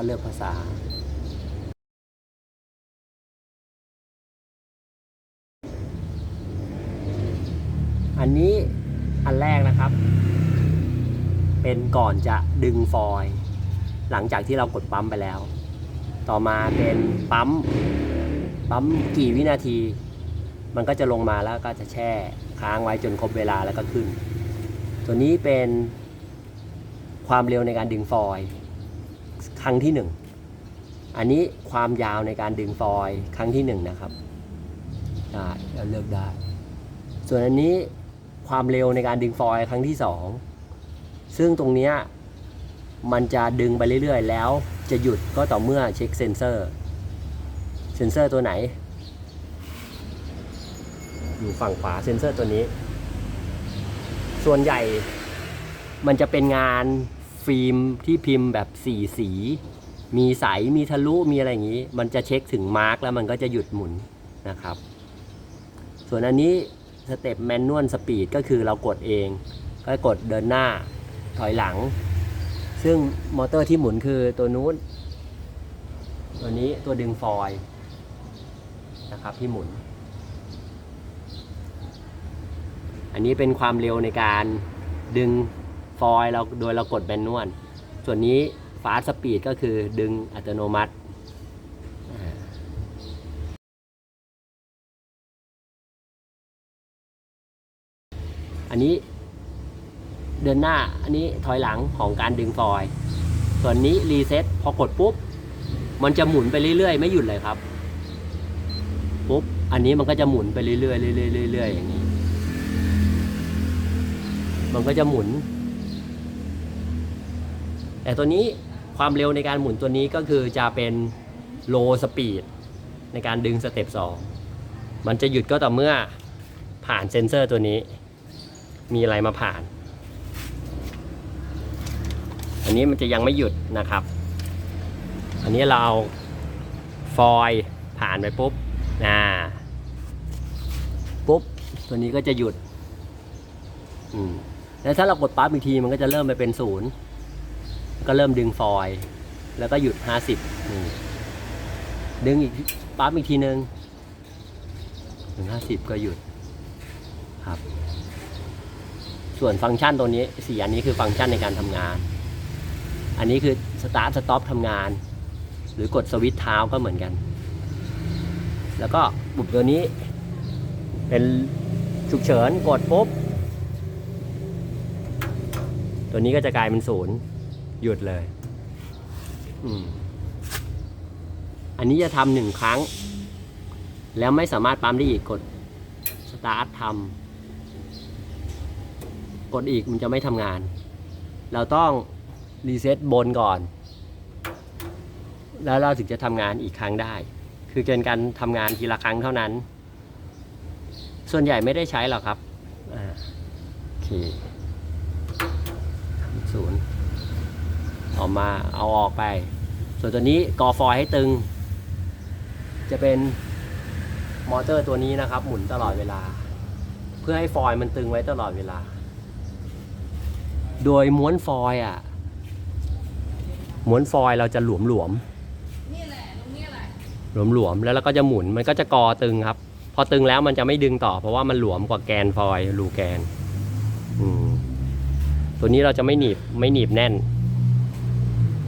ก็เลือกภาษา อันนี้อันแรกนะครับ เป็นก่อนจะดึงฟอยล์หลังจากที่เรากดปั๊มไปแล้ว ต่อมาเป็นปั๊มปั๊มกี่วินาที มันก็จะลงมาแล้วก็จะแช่ค้างไว้จนครบเวลาแล้วก็ขึ้น ตัวนี้เป็นความเร็วในการดึงฟอยล์ รั้งที่หนึ่งอันนี้ความยาวในการดึงฟอยล์ครั้งที่หนึ่งนะครับได้เราเลือกได้ ส่วนอันนี้ความเร็วในการดึงฟอยล์ครั้งที่สองซึ่งตรงนี้มันจะดึงไปเรื่อยๆ แล้วจะหยุดก็ต่อเมื่อเช็คเซนเซอร์ เซนเซอร์ตัวไหน อยู่ฝั่งขวาเซนเซอร์ตัวนี้ ส่วนใหญ่มันจะเป็นงาน ฟิล์มที่พิมพ์แบบสี่สี มีใสมีทะลุมีอะไรอย่างนี้ มันจะเช็คถึงมาร์กแล้วมันก็จะหยุดหมุนนะครับ ส่วนอันนี้สเต็ปแมนนวลสปีดก็คือเรากดเอง ก็กดเดินหน้าถอยหลัง ซึ่งมอเตอร์ที่หมุนคือตัวนู้น ตัวนี้ตัวดึงฟอยล์นะครับที่หมุน อันนี้เป็นความเร็วในการดึง ฟอยล์เราโดยเรากดแมนนวลส่วนนี้ฟาสสปีดก็คือดึงอัตโนมัติอันนี้เดินหน้าอันนี้ถอยหลังของการดึงฟอยล์ส่วนนี้รีเซ็ตพอกดปุ๊บ มันจะหมุนไปเรื่อยๆ ไม่หยุดเลยครับปุ๊บอันนี้มันก็จะหมุนไปเรื่อยๆเรื่อยๆเรื่อยๆอย่างนี้ มันก็จะหมุน แต่ตัวนี้ความเร็วในการหมุนตัวนี้ก็คือจะเป็น low speed ในการดึงสเต็ป2มันจะหยุดก็ต่อเมื่อผ่านเซ็นเซอร์ตัวนี้ มีอะไรมาผ่าน อันนี้มันจะยังไม่หยุดนะครับ อันนี้เราฟอยล์ผ่านไปปุ๊บนะปุ๊บ ตัวนี้ก็จะหยุด อืม แล้วถ้าเรากดปั๊บอีกทีมันก็จะเริ่มไปเป็นศูนย์ ก็เริ่มดึงฟอยแล้วก็หยุดห้าสิบดึงอีกปั๊บอีกทีนึงถึงห้าสิบก็หยุดครับ ส่วนฟังก์ชันตัวนี้สี่อันนี้คือฟังก์ชันในการทำงาน อันนี้คือสตาร์ทสต็อปทำงาน หรือกดสวิตช์เท้าก็เหมือนกัน แล้วก็ปุ่มตัวนี้เป็นฉุกเฉินกดปุ๊บ ตัวนี้ก็จะกลายเป็นศูนย์ หยุดเลย อืม อันนี้จะทำหนึ่งครั้ง แล้วไม่สามารถปั๊มได้อีกกดสตาร์ททำกดอีกมันจะไม่ทำงาน เราต้องรีเซ็ตบนก่อน แล้วเราถึงจะทำงานอีกครั้งได้ คือเป็นการทำงานทีละครั้งเท่านั้น ส่วนใหญ่ไม่ได้ใช้หรอกครับ อ่าโอเค ศูนย์ ออกมาเอาออกไป ส่วนตัวนี้กอฟอยให้ตึง จะเป็นมอเตอร์ตัวนี้นะครับ หมุนตลอดเวลา เพื่อให้ฟอยมันตึงไว้ตลอดเวลา โดยม้วนฟอยอะม้วนฟอยเราจะหลวมหลวมหลวมหลวมๆแล้วเราก็จะหมุนมันก็จะกอตึงครับ พอตึงแล้วมันจะไม่ดึงต่อ เพราะว่ามันหลวมกว่าแกนฟอยล์รูแกน อืมตัวนี้เราจะไม่หนีบไม่หนีบแน่น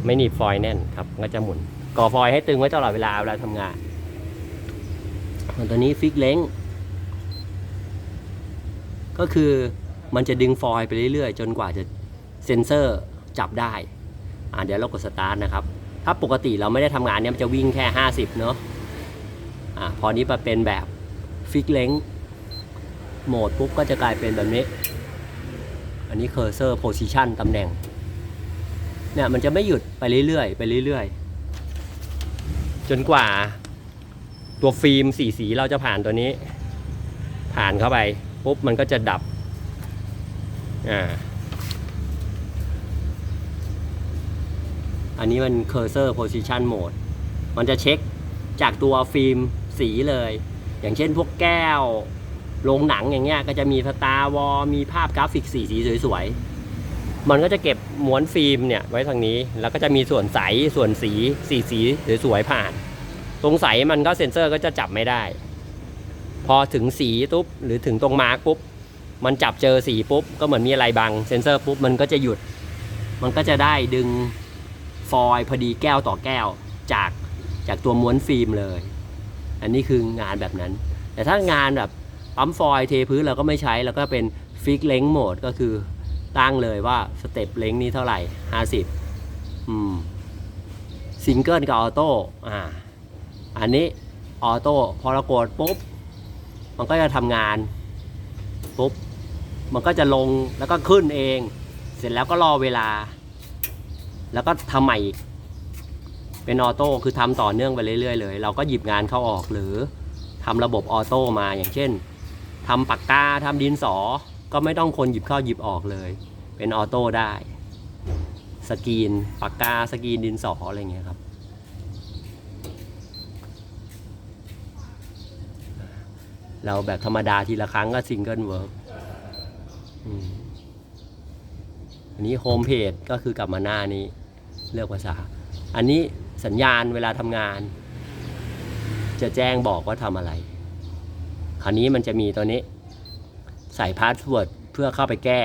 ไม่หนีบฟอยแน่นครับก็จะหมุนก่อฟอยให้ตึงไว้ตลอดเวลาเวลาทำงานส่วนตัวนี้ฟิกเล้งก็คือมันจะดึงฟอยไปเรื่อยๆ จนกว่าจะเซ็นเซอร์จับได้อ่าเดี๋ยวเรากดสตาร์ทนะครับ ถ้าปกติเราไม่ได้ทำงานเนี่ยมันจะวิ่งแค่ 50 เนอะอ่าพอนี้มาเป็นแบบฟิกเล้งโหมดปุ๊บก็จะกลายเป็นแบบนี้ อันนี้ cursor position ตำแหน่ง เนี่ยมันจะไม่หยุดไปเรื่อยๆไปเรื่อยๆ จนกว่า ตัวฟิล์มสีสีเราจะผ่านตัวนี้ ผ่านเข้าไปปุ๊บมันก็จะดับอ่าอันนี้มัน cursor position mode มันจะเช็คจากตัวฟิล์มสีเลย อย่างเช่นพวกแก้วโรงหนังอย่างเงี้ยก็จะมีสตาร์วอมีภาพกราฟิกสีสีสวยๆ มันก็จะเก็บม้วนฟิล์มเนี่ยไว้ทางนี้ แล้วก็จะมีส่วนใส ส่วนสีสีสีสวยๆผ่าน ตรงใสมันก็เซ็นเซอร์ก็จะจับไม่ได้ พอถึงสีปุ๊บหรือถึงตรงมาร์กปุ๊บ มันจับเจอสีปุ๊บ ก็เหมือนมีอะไรบังเซ็นเซอร์ปุ๊บมันก็จะหยุด มันก็จะได้ดึงฟอยล์พอดีแก้วต่อแก้วจากจากตัวม้วนฟิล์มเลย อันนี้คืองานแบบนั้น แต่ถ้างานแบบปั๊มฟอยล์เทพื้นเราก็ไม่ใช้ แล้วก็เป็นฟิกเลงโหมดก็คือ ตั้งเลยว่าสเต็ปเลงนี้เท่าไหร่ 50อืมซิงเกิลกับออโต้อ่าอันนี้ออโต้พอเรากดปุ๊บ มันก็จะทำงานปุ๊บ มันก็จะลงแล้วก็ขึ้นเอง เสร็จแล้วก็รอเวลา แล้วก็ทำใหม่อีกเป็นออโต้คือทำต่อเนื่องไปเรื่อยๆเลย เราก็หยิบงานเข้าออกหรือทำระบบออโต้มาอย่างเช่นทำปากกาทำดินสอ ก็ไม่ต้องคนหยิบเข้าหยิบออกเลย เป็นออโต้ได้ สกรีนปากกาสกรีนดินสออะไรเงี้ยครับ เราแบบธรรมดาทีละครั้งก็ซิงเกิลเวิร์กอันนี้โฮมเพจก็คือกลับมาหน้านี้ เลือกภาษา อันนี้สัญญาณเวลาทำงาน จะแจ้งบอกว่าทำอะไร คราวนี้มันจะมีตัวนี้ ส่พาสเวิร์ดเพื่อเข้าไปแก้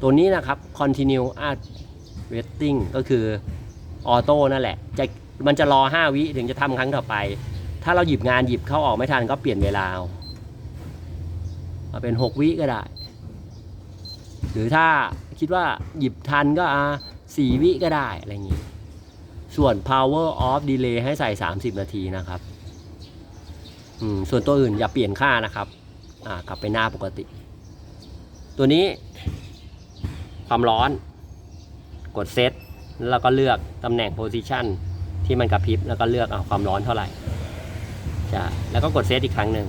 ตัวนี้นะครับ continue at waiting ก็คือออโต้นั่นแหละ จะมันจะรอ 5 วิถึงจะทำครั้งต่อไป ถ้าเราหยิบงานหยิบเข้าออกไม่ทันก็เปลี่ยนเวลาเอาเอาเป็น 6 วิก็ได้ หรือถ้าคิดว่าหยิบทันก็อ่าสี่วิก็ได้อะไรอย่างนี้ ส่วน power off delay ให้ใส่ 30 นาทีนะครับ ส่วนตัวอื่นอย่าเปลี่ยนค่านะครับ กลับไปหน้าปกติ ตัวนี้ ความร้อน กดเซตแล้วก็เลือกตำแหน่ง position ที่มันกระพริบแล้วก็เลือกเอาความร้อนเท่าไหร่จะแล้วก็กดเซตอีกครั้งหนึ่ง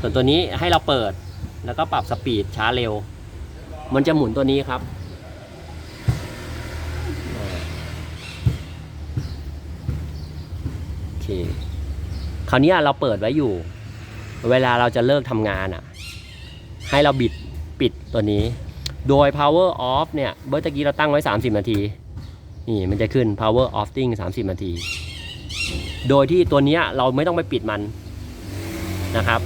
ส่วนตัวนี้ให้เราเปิดแล้วก็ปรับสปีดช้าเร็ว มันจะหมุนตัวนี้ครับโอ เค คราวนี้เราเปิดไว้อยู่ เวลาเราจะเลิกทำงานอะ ให้เราบิดปิดตัวนี้ โดย power off เนี่ย เมื่อกี้เราตั้งไว้ 30 นาที นี่มันจะขึ้น power offing 30 นาที โดยที่ตัวนี้เราไม่ต้องไปปิดมันนะครับ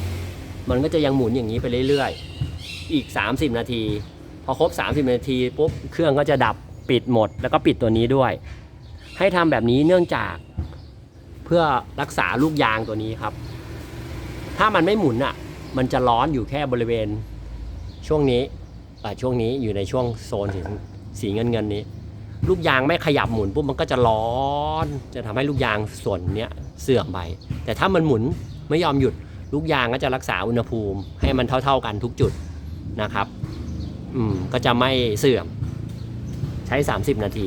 มันก็จะยังหมุนอย่างนี้ไปเรื่อยๆ อีก 30 นาที พอครบ 30 นาทีปุ๊บ เครื่องก็จะดับปิดหมด แล้วก็ปิดตัวนี้ด้วย ให้ทำแบบนี้เนื่องจาก พื่อรักษาลูกยางตัวนี้ครับ ถ้ามันไม่หมุนอะ มันจะร้อนอยู่แค่บริเวณช่วงนี้อ่าช่วงนี้อยู่ในช่วงโซนสีสีเงินเงินๆนี้ ลูกยางไม่ขยับหมุนปุ๊บมันก็จะร้อน จะทำให้ลูกยางส่วนเนี้ยเสื่อมไป แต่ถ้ามันหมุนไม่ยอมหยุด ลูกยางก็จะรักษาอุณหภูมิ ให้มันเท่า ๆกันทุกจุดนะครับ อืมก็จะไม่เสื่อม ใช้ 30 นาที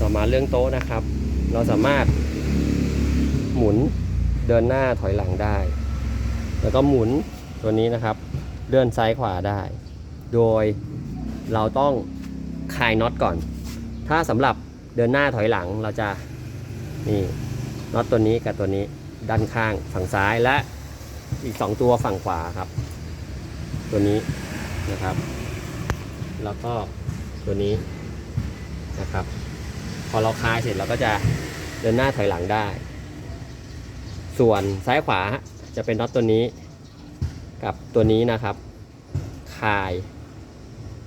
ต่อมาเรื่องโต๊ะนะครับ เราสามารถหมุนเดินหน้าถอยหลังได้ แล้วก็หมุนตัวนี้นะครับ เลื่อนซ้ายขวาได้ โดยเราต้องคลายน็อตก่อน ถ้าสำหรับเดินหน้าถอยหลังเราจะนี่น็อตตัวนี้กับตัวนี้ด้านข้างฝั่งซ้ายและอีก 2 ตัวฝั่งขวาครับ ตัวนี้นะครับ แล้วก็ตัวนี้นะครับ พอเราคลายเสร็จเราก็จะเดินหน้าถอยหลังได้ ส่วนซ้ายขวาจะเป็นน็อตตัวนี้กับตัวนี้นะครับ คลาย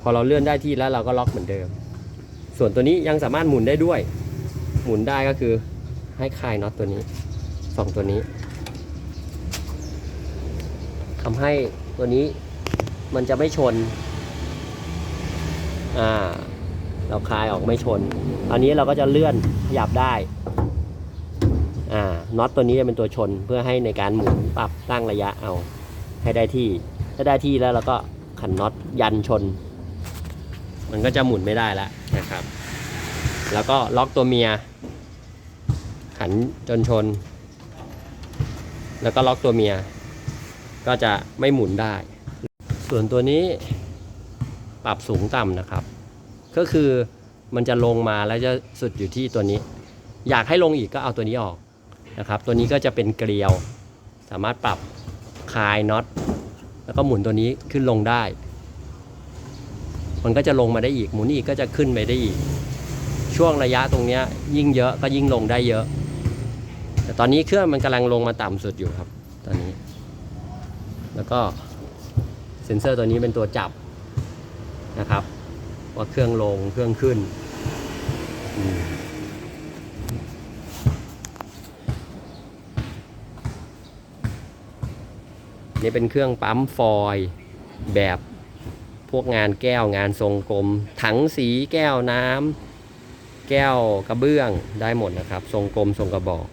พอเราเลื่อนได้ที่แล้วเราก็ล็อกเหมือนเดิม ส่วนตัวนี้ยังสามารถหมุนได้ด้วย หมุนได้ก็คือให้คลายน็อตตัวนี้สองตัวนี้ทำให้ตัวนี้มันจะไม่ชน อ่า เราคลายออกไม่ชน อันนี้เราก็จะเลื่อนขยับได้อ่าน็อตตัวนี้จะเป็นตัวชนเพื่อให้ในการหมุนปรับตั้งระยะเอา ให้ได้ที่ถ้าได้ที่แล้วเราก็ขันน็อตยันชน มันก็จะหมุนไม่ได้แล้วนะครับ แล้วก็ล็อกตัวเมีย ขันจนชน แล้วก็ล็อกตัวเมีย ก็จะไม่หมุนได้ ส่วนตัวนี้ปรับสูงต่ำนะครับ ก็คือมันจะลงมาแล้วจะสุดอยู่ที่ตัวนี้ อยากให้ลงอีกก็เอาตัวนี้ออกนะครับ ตัวนี้ก็จะเป็นเกลียว สามารถปรับคลายน็อตแล้วก็หมุนตัวนี้ขึ้นลงได้ มันก็จะลงมาได้อีกหมุนอีกก็จะขึ้นไปได้อีก ช่วงระยะตรงนี้ยยิ่งเยอะก็ยิ่งลงได้เยอะ แต่ตอนนี้เครื่องมันกำลังลงมาต่ำสุดอยู่ครับ ตอนนี้ แล้วก็เซ็นเซอร์ตัวนี้เป็นตัวจับนะครับ ว่าเครื่องลงเครื่องขึ้น นี่เป็นเครื่องปั๊มฟอยล์แบบพวกงานแก้วงานทรงกลม ถังสีแก้วน้ำแก้วกระเบื้องได้หมดนะครับ ทรงกลมทรงกระบอก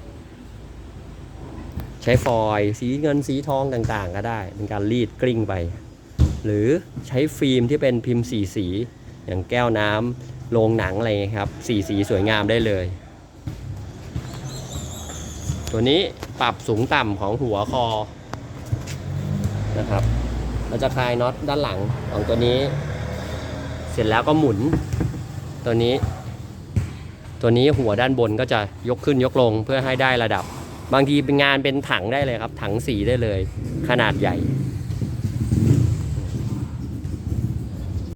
ใช้ฟอยล์สีเงินสีทองต่างๆ ก็ได้ เป็นการรีดกลิ้งไป หรือใช้ฟิล์มที่เป็นพิมพ์สีสี อย่างแก้วน้ำโรงหนังอะไรครับสีสีสวยงามได้เลย ตัวนี้ปรับสูงต่ำของหัวคอนะครับเราจะคลายน็อตด้านหลังของตัวนี้ เสร็จแล้วก็หมุน ตัวนี้ ตัวนี้หัวด้านบนก็จะยกขึ้นยกลงเพื่อให้ได้ระดับ บางทีเป็นงานเป็นถังได้เลยครับ ถังสีได้เลย ขนาดใหญ่